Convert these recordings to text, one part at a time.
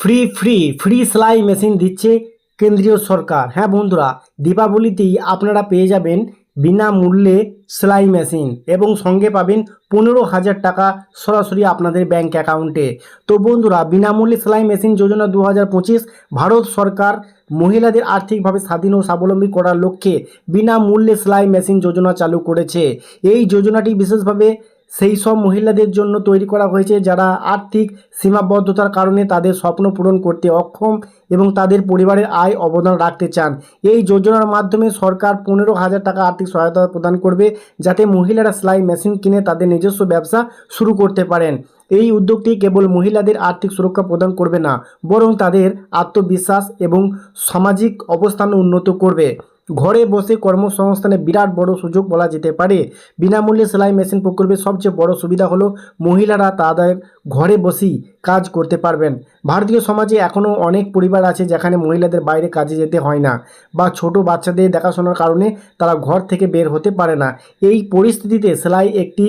Free free free সেলাই machine দিচ্ছে কেন্দ্রীয় সরকার। হ্যাঁ বন্ধুরা, দীপাবলিতেই আপনারা পেয়ে যাবেন বিনামূল্যে সেলাই মেশিন এবং সঙ্গে পাবেন পনেরো হাজার টাকা সরাসরি আপনাদের ব্যাংক অ্যাকাউন্টে তো বন্ধুরা, বিনামূল্যে সেলাই মেশিন যোজনা দু হাজার পঁচিশ ভারত সরকার মহিলাদের আর্থিকভাবে স্বাধীন ও স্বাবলম্বী করার লক্ষ্যে বিনামূল্যে সেলাই মেশিন যোজনা চালু করেছে। এই যোজনাটি বিশেষভাবে সেই সব মহিলাদের জন্য তৈরি করা হয়েছে, যারা আর্থিক সীমাবদ্ধতার কারণে তাদের স্বপ্ন পূরণ করতে অক্ষম এবং তাদের পরিবারের আয় অবদান রাখতে চান। এই যোজনার মাধ্যমে সরকার পনেরো হাজার টাকা আর্থিক সহায়তা প্রদান করবে, যাতে মহিলারা সেলাই মেশিন কিনে তাদের নিজস্ব ব্যবসা শুরু করতে পারেন। এই উদ্যোগটি কেবল মহিলাদের আর্থিক সুরক্ষা প্রদান করবে না, বরং তাদের আত্মবিশ্বাস এবং সামাজিক অবস্থান উন্নত করবে। ঘরে বসে কর্মসংস্থানে বিরাট বড় সুযোগ বলা যেতে পারে। বিনামূল্যে সেলাই মেশিন প্রকল্পের সবচেয়ে বড় সুবিধা হলো মহিলারা তাদের ঘরে বসেই কাজ করতে পারবেন। ভারতীয় সমাজে এখনও অনেক পরিবার আছে যেখানে মহিলাদের বাইরে কাজে যেতে হয় না বা ছোট বাচ্চাদের দেখাশোনার কারণে তারা ঘর থেকে বের হতে পারে না। এই পরিস্থিতিতে সেলাই একটি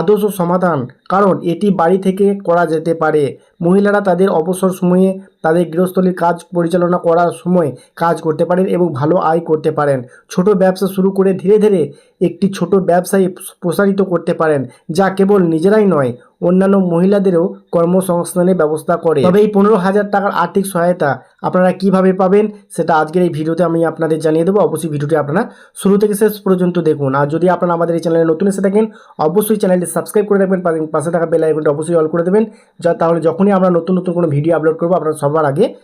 আদর্শ সমাধান, কারণ এটি বাড়ি থেকে করা যেতে পারে। মহিলারা তাদের অবসর সময়ে তাদের গৃহস্থলীর কাজ পরিচালনা করার সময় কাজ করতে পারেন এবং ভালো আয় করতে পারেন। ছোট ব্যবসা শুরু করে ধীরে ধীরে একটি ছোট ব্যবসায়ী প্রসারিত করতে পারেন, যা কেবল নিজেরাই নয় অন্যান্য মহিলাদেরও কর্মসংস্থানের ব্যবস্থা করে। তবে এই পনেরো হাজার টাকার আর্থিক সহায়তা আপনারা কীভাবে পাবেন সেটা আজকের এই ভিডিওতে আমি আপনাদের জানিয়ে দেবো। অবশ্যই ভিডিওটি আপনারা শুরু থেকে শেষ পর্যন্ত দেখুন। আর যদি আপনারা আমাদের এই চ্যানেলে নতুন এসে থাকেন, অবশ্যই চ্যানেলটি সাবস্ক্রাইব করে রাখবেন, পাশে- থাকা বেল আইকনটি অবশ্যই অল করে দেবেন, যা তাহলে যখনই আমরা নতুন নতুন কোনো ভিডিও আপলোড করব, আপনারা সবার আগে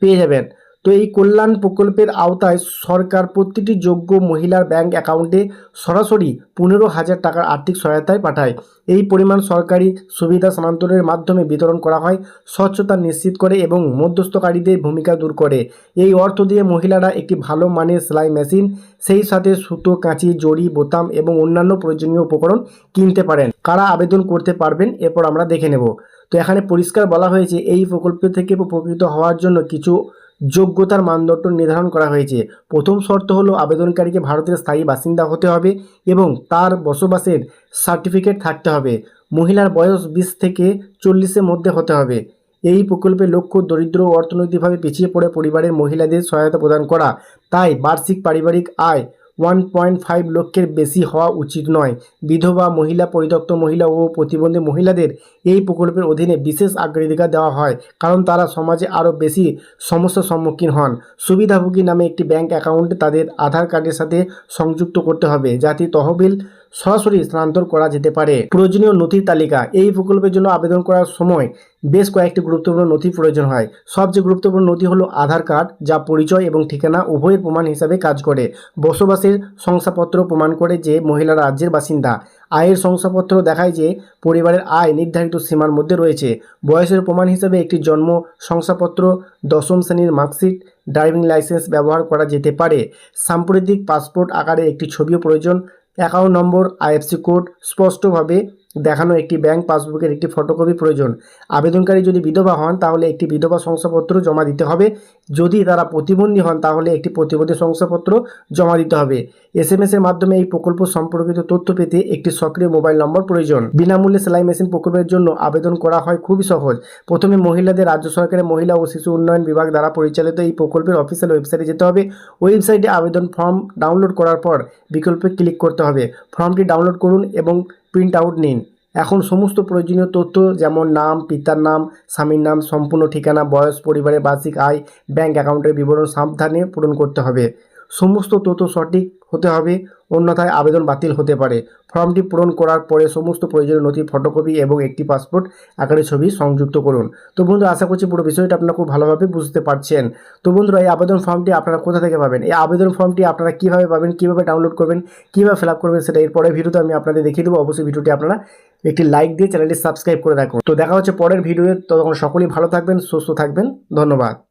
পেয়ে যাবেন। তো এই কল্যাণ প্রকল্পের আওতায় সরকার প্রতিটি যোগ্য মহিলার ব্যাংক অ্যাকাউন্টে সরাসরি পনেরো হাজার টাকার আর্থিক সহায়তায় পাঠায়। এই পরিমাণ সরকারি সুবিধা স্থানান্তরের মাধ্যমে বিতরণ করা হয়, স্বচ্ছতা নিশ্চিত করে এবং মধ্যস্থকারীদের ভূমিকা দূর করে। এই অর্থ দিয়ে মহিলারা একটি ভালো মানের সেলাই মেশিন, সেই সাথে সুতো, কাঁচি, জড়ি, বোতাম এবং অন্যান্য প্রয়োজনীয় উপকরণ কিনতে পারেন। কারা আবেদন করতে পারবেন এরপর আমরা দেখে নেব। তো এখানে পরিষ্কার বলা হয়েছে, এই প্রকল্প থেকে উপকৃত হওয়ার জন্য কিছু যোগ্যতার মানদণ্ড নির্ধারণ করা হয়েছে। প্রথম শর্ত হলো আবেদনকারীকে ভারতের স্থায়ী বাসিন্দা হতে হবে এবং তার বসবাসের সার্টিফিকেট থাকতে হবে। মহিলার বয়স বিশ থেকে চল্লিশের মধ্যে হতে হবে। এই প্রকল্পের লক্ষ্য দরিদ্র ও অর্থনৈতিকভাবে পিছিয়ে পড়ে পরিবারের মহিলাদের সহায়তা প্রদান করা। তাই বার্ষিক পারিবারিক আয় ওয়ান পয়েন্ট ফাইভ লক্ষের বেশি হওয়া উচিত নয়। বিধবা, মহিলা, পরিত্যক্ত মহিলা ও প্রতিবন্ধী মহিলাদের এই প্রকল্পের অধীনে বিশেষ অগ্রাধিকার দেওয়া হয়, কারণ তারা সমাজে আরও বেশি সমস্যার সম্মুখীন হন। সুবিধাভোগী নামে একটি ব্যাংক অ্যাকাউন্টে তাদের আধার কার্ডের সাথে সংযুক্ত করতে হবে, যাতে তহবিল সরাসরি স্থানান্তর করা যেতে পারে। প্রয়োজনীয় নথির তালিকা। এই প্রকল্পের জন্য আবেদন করার সময় বেশ কয়েকটি গুরুত্বপূর্ণ নথি প্রয়োজন হয়। সবচেয়ে গুরুত্বপূর্ণ নথি হলো আধার কার্ড, যা পরিচয় এবং ঠিকানা উভয়ের প্রমাণ হিসাবে কাজ করে। বসবাসের শংসাপত্র প্রমাণ করে যে মহিলা রাজ্যের বাসিন্দা। আয়ের শংসাপত্র দেখায় যে পরিবারের আয় নির্ধারিত সীমার মধ্যে রয়েছে। বয়সের প্রমাণ হিসাবে একটি জন্ম শংসাপত্র, দশম শ্রেণির মার্কশিট, ড্রাইভিং লাইসেন্স ব্যবহার করা যেতে পারে। সাম্প্রতিক পাসপোর্ট আকারে একটি ছবিও প্রয়োজন। অ্যাকাউন্ট নম্বর আইএফসি কোড স্পষ্টভাবে দেখানো একটি ব্যাংক পাসবুকের একটি ফটোকপি প্রয়োজন। আবেদনকারী যদি বিধবা হন, তাহলে একটি বিধবা শংসাপত্র জমা দিতে হবে। যদি তারা প্রতিবন্ধী হন, তাহলে একটি প্রতিবন্ধী শংসাপত্র জমা দিতে হবে। এস এম এর মাধ্যমে এই প্রকল্প সম্পর্কিত তথ্য পেতে একটি সক্রিয় মোবাইল নম্বর প্রয়োজন। বিনামূল্যে সেলাই মেশিন প্রকল্পের জন্য আবেদন করা হয় খুবই সহজ। প্রথমে মহিলাদের রাজ্য সরকারের মহিলা ও শিশু উন্নয়ন বিভাগ দ্বারা পরিচালিত এই প্রকল্পের অফিসিয়াল ওয়েবসাইটে যেতে হবে। ওয়েবসাইটে আবেদন ফর্ম ডাউনলোড করার পর বিকল্পে ক্লিক করতে হবে। ফর্মটি ডাউনলোড করুন এবং প্রিন্ট আউট নিন। এখন সমস্ত প্রয়োজনীয় তথ্য যেমন নাম, পিতার নাম, স্বামীর নাম, সম্পূর্ণ ঠিকানা, বয়স, পরিবারের বার্ষিক আয় ব্যাংক অ্যাকাউন্টের বিবরণ সাবধানে পূরণ করতে হবে। সমস্ত তথ্য সঠিক হতে হবে, অন্যথায় আবেদন বাতিল হতে পারে। ফর্মটি পূরণ করার পরে সমস্ত প্রয়োজনীয় নথি, ফটোকপি এবং একটি পাসপোর্ট আকারের ছবি সংযুক্ত করুন। তো বন্ধু, আশা করছি পুরো বিষয়টা আপনারা খুব ভালোভাবে বুঝতে পারছেন। তো বন্ধুরা, এই আবেদন ফর্মটি আপনারা কোথা থেকে পাবেন? এই আবেদন ফর্মটি আপনারা কীভাবে পাবেন, কীভাবে ডাউনলোড করবেন, কীভাবে ফিল আপ করবেন, সেটা এর পরের ভিডিওতে আমি আপনাদের দেখিয়ে দেবো। অবশ্যই ভিডিওটি আপনারা একটি লাইক দিয়ে চ্যানেলটি সাবস্ক্রাইব করে রাখুন। তো দেখা হচ্ছে পরের ভিডিওতে ততক্ষণ সকলেই ভালো থাকবেন, সুস্থ থাকবেন। ধন্যবাদ।